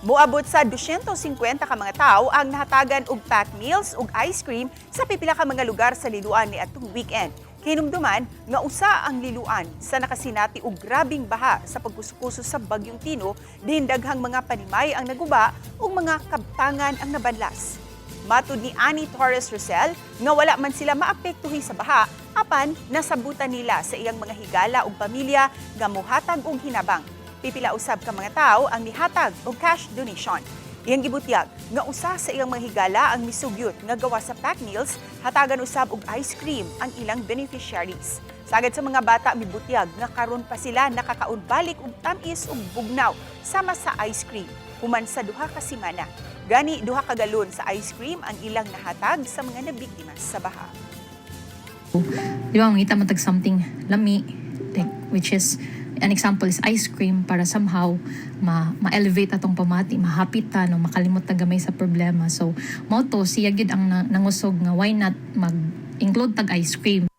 Muabot sa 250 ka mga tao ang nahatagan og pack meals ug ice cream sa pipila ka mga lugar sa liluan ni atong weekend. Hinumduman nga usa ang liluan sa nakasinati og grabing baha sa pagkusukuso sa bagyong Tino diin daghang mga panimay ang naguba ug mga kabtangan ang nabanlas. Matud ni Annie Torres Rosel nga wala man sila maapektuhi sa baha apan nasabutan nila sa iyang mga higala ug pamilya nga mohatag og hinabang. Pipila usab ka mga tao ang nihatag og cash donation. Iyang gibutyag nga usa sa iyang mga higala ang misugyot nga gawa sa pack meals, hatagan usab og ice cream ang ilang beneficiaries. Sagad sa mga bata mibutyag nga karon pa sila nakakaon balik og tamis ug bugnaw sama sa ice cream human sa duha ka semana. Gani duha ka galon sa ice cream ang ilang nahatag sa mga nabiktima sa baha. Di ba, mangita mo tag something lami, which is, an example is ice cream para somehow ma- ma-elevate atong pamati, mahapitan, no, makalimot na gamay sa problema. So, mo to, siya gid ang na- nangusog nga why not mag-include tag ice cream